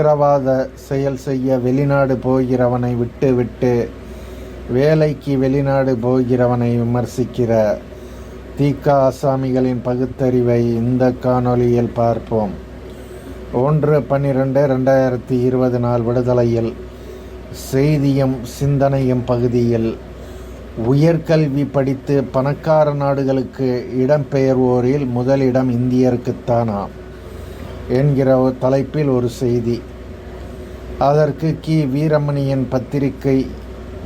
பயங்கரவாத செயல் செய்ய வெளிநாடு போகிறவனை விட்டு விட்டு வேலைக்கு வெளிநாடு போகிறவனை விமர்சிக்கிற தீகா ஆசாமிகளின் பகுத்தறிவை இந்த காணொளியில் பார்ப்போம். ஒன்று பன்னிரெண்டு ரெண்டாயிரத்தி இருபது நாள் விடுதலையில் செய்தியும் சிந்தனையும் பகுதியில் உயர்கல்வி படித்து பணக்கார நாடுகளுக்கு இடம்பெயர்வோரில் முதலிடம் இந்தியருக்குத்தானா? என்கிற ஒரு தலைப்பில் ஒரு செய்தி. அதற்கு கி. வீரமணியின் பத்திரிகை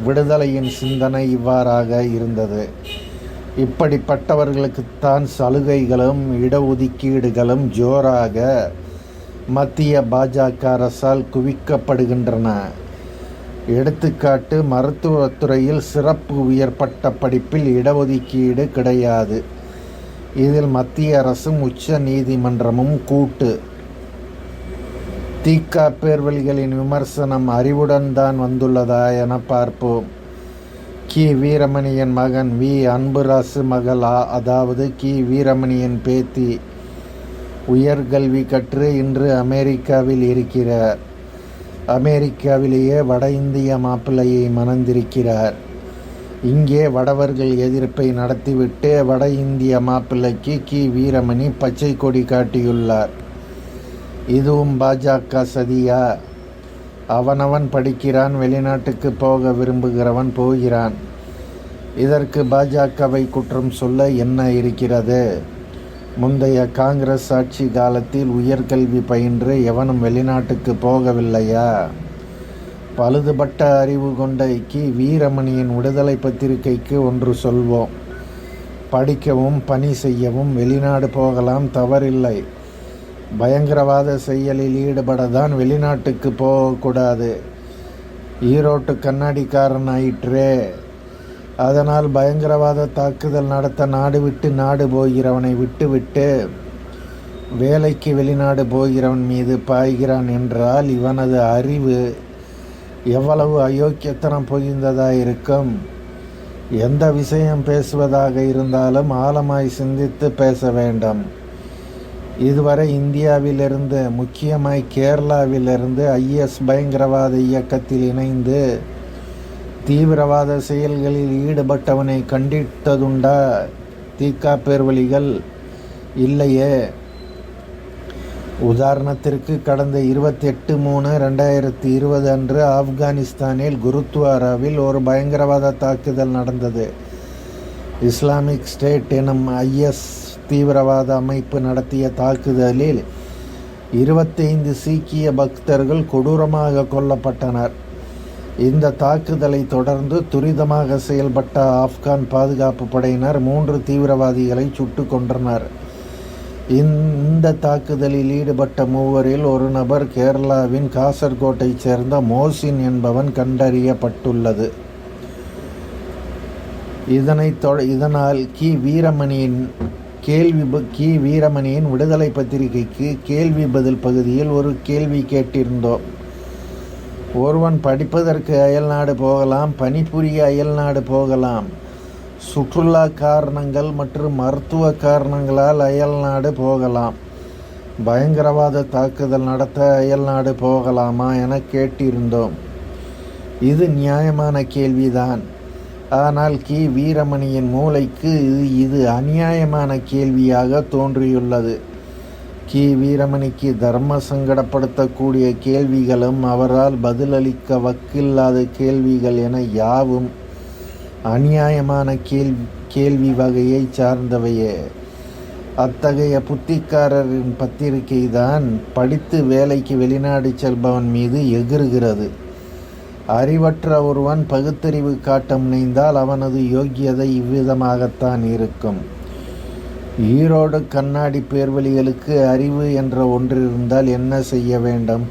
விடுதலையின் சிந்தனை இவ்வாறாக இருந்தது. இப்படிப்பட்டவர்களுக்குத்தான் சலுகைகளும் இடஒதுக்கீடுகளும் ஜோராக மத்திய பாஜக அரசால் குவிக்கப்படுகின்றன. எடுத்துக்காட்டு மருத்துவத்துறையில் சிறப்பு உயர்பட்ட படிப்பில் இடஒதுக்கீடு கிடையாது. இதில் மத்திய அரசும் உச்ச நீதிமன்றமும் கூட்டு. தீக்கா பேர்வழிகளின் விமர்சனம் அறிவுடன் தான் வந்துள்ளதா என பார்ப்போம். கி. வீரமணியின் மகன் வி. அன்புராசு மகளா அதாவது கி. வீரமணியன் பேத்தி. உயர்கல்வி கற்று இன்று அமெரிக்காவில் இருக்கிறார். அமெரிக்காவிலேயே வட இந்திய மாப்பிள்ளையை மணந்திருக்கிறார். இங்கே வடவர்கள் எதிர்ப்பை நடத்திவிட்டு வட இந்திய மாப்பிள்ளைக்கு கி. வீரமணி பச்சை கொடி காட்டியுள்ளார். இதுவும் பாஜக சதியா? அவனவன் படிக்கிறான் வெளிநாட்டுக்கு போக விரும்புகிறவன் போகிறான். இதற்கு பாஜகவை குற்றம் சொல்ல என்ன இருக்கிறது? முந்தைய காங்கிரஸ் ஆட்சி காலத்தில் உயர்கல்வி பயின்று எவனும் வெளிநாட்டுக்கு போகவில்லையா? பழுதுபட்ட அறிவு கொண்ட வீரமணியின் விடுதலை பத்திரிகைக்கு ஒன்று சொல்வோம். படிக்கவும் பணி செய்யவும் வெளிநாடு போகலாம் தவறில்லை. பயங்கரவாத செயலில் ஈடுபட தான் வெளிநாட்டுக்கு போகக்கூடாது. ஈரோட்டு கண்ணாடிக்காரன் ஆயிற்றே அதனால் பயங்கரவாத தாக்குதல் நடத்த நாடு விட்டு நாடு போகிறவனை விட்டுவிட்டு வேலைக்கு வெளிநாடு போகிறவன் மீது பாய்கிறான் என்றால் இவனது அறிவு எவ்வளவு அயோக்கியத்தனம் பொதிந்ததாக இருக்கும் எந்த விஷயம் பேசுவதாக இருந்தாலும் ஆழமாய் சிந்தித்து பேச வேண்டும். இதுவரை இந்தியாவிலிருந்து முக்கியமாய் கேரளாவிலிருந்து ஐஎஸ் பயங்கரவாத இயக்கத்தில் இணைந்து தீவிரவாத செயல்களில் ஈடுபட்டவனை கண்டித்ததுண்டா? தீக்கா பேர்வழிகள் இல்லையே. உதாரணத்திற்கு கடந்த இருபத்தி எட்டு மூணு ரெண்டாயிரத்தி இருபது அன்று ஆப்கானிஸ்தானில் குருத்வாராவில் ஒரு பயங்கரவாத தாக்குதல் நடந்தது. இஸ்லாமிக் ஸ்டேட் எனும் ஐஎஸ் தீவிரவாத அமைப்பு நடத்திய தாக்குதலில் இருபத்தைந்து சீக்கிய பக்தர்கள் கொடூரமாக கொல்லப்பட்டனர். இந்த தாக்குதலை தொடர்ந்து துரிதமாக செயல்பட்ட ஆப்கான் பாதுகாப்பு படையினர் மூன்று தீவிரவாதிகளை சுட்டு கொன்றனர். இந்த தாக்குதலில் ஈடுபட்ட மூவரில் ஒரு நபர் கேரளாவின் காசர்கோட்டைச் சேர்ந்த மோசின் என்பவன் கண்டறியப்பட்டுள்ளது. இதனை தொ இதனால் கி. வீரமணியின் கேள்வி கி. வீரமணியின் விடுதலை பத்திரிகைக்கு கேள்வி பதில் பகுதியில் ஒரு கேள்வி கேட்டிருந்தோம். ஒருவன் படிப்பதற்கு அயல்நாடு போகலாம் பணிபுரிய அயல்நாடு போகலாம். சுற்றுலா காரணங்கள் மற்றும் மருத்துவ காரணங்களால் அயல்நாடு போகலாம். பயங்கரவாத தாக்குதல் நடத்த அயல்நாடு போகலாமா என கேட்டிருந்தோம். இது நியாயமான கேள்விதான். ஆனால் கி. வீரமணியின் மூளைக்கு இது அநியாயமான கேள்வியாக தோன்றியுள்ளது. கி. வீரமணிக்கு தர்ம சங்கடப்படுத்தக்கூடிய கேள்விகளும் அவரால் பதிலளிக்க வக்கில்லாத கேள்விகள் என யாவும் அநியாயமான கேள்வி கேள்வி வகையை சார்ந்தவையே. அத்தகைய புத்திக்காரரின் பத்திரிகை தான் படித்து வேலைக்கு வெளிநாடு செல்பவன் மீது எகிறுகிறது. அறிவற்ற ஒருவன் பகுத்தறிவு காட்ட முனைந்தால் அவனது யோக்கியதை இவ்விதமாகத்தான் இருக்கும். ஈரோடு கண்ணாடி பேர்வழிகளுக்கு அறிவு என்ற ஒன்று இருந்தால் என்ன செய்ய வேண்டும்?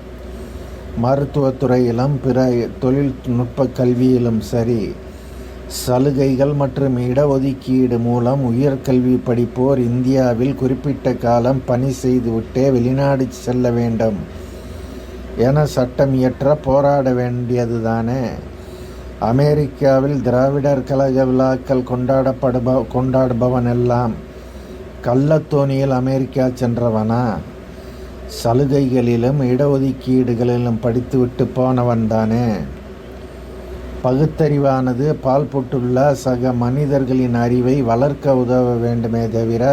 மருத்துவத்துறையிலும் பிற தொழில்நுட்ப கல்வியிலும் சரி சலுகைகள் மற்றும் இடஒதுக்கீடு மூலம் உயர்கல்வி படிப்போர் இந்தியாவில் குறிப்பிட்ட காலம் பணி செய்துவிட்டே வெளிநாடு செல்ல வேண்டும். என சட்டம் இயற்ற போராட வேண்டியது தானே அமெரிக்காவில் திராவிடர் கழக விழாக்கள் கொண்டாடப்படுப கொண்டாடுபவன் எல்லாம் கள்ளத்தோணியில் அமெரிக்கா சென்றவனா? சலுகைகளிலும் இடஒதுக்கீடுகளிலும் படித்துவிட்டு போனவன் தானே பகுத்தறிவானது பால்புட்டுள்ள சக மனிதர்களின் அறிவை வளர்க்க உதவ வேண்டுமே தவிர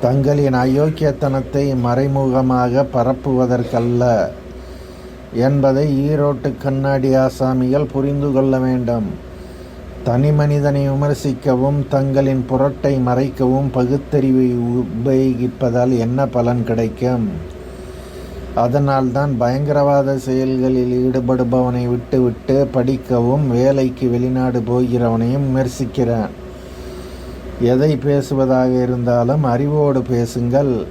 தங்களின் அயோக்கியத்தனத்தை மறைமுகமாக பரப்புவதற்கல்ல என்பதை ஈரோட்டு கண்ணாடி ஆசாமிகள் புரிந்து கொள்ள வேண்டும். தனி மனிதனை விமர்சிக்கவும் தங்களின் புரட்டை மறைக்கவும் பகுத்தறிவை உபயோகிப்பதால் என்ன பலன் கிடைக்கும்? அதனால்தான் பயங்கரவாத செயல்களில் ஈடுபடுபவனை விட்டுவிட்டு படிக்கவும் வேலைக்கு வெளிநாடு போகிறவனையும் விமர்சிக்கிறேன். எதை பேசுவதாக இருந்தாலும் அறிவோடு பேசுங்கள்.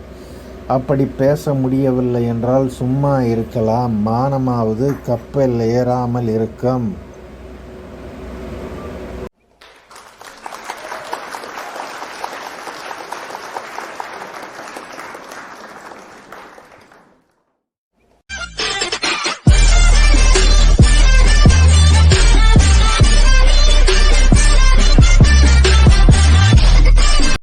அப்படி பேச முடியவில்லை என்றால் சும்மா இருக்கலாம். மானமாவது கப்பல் ஏறாமல் இருக்கும்.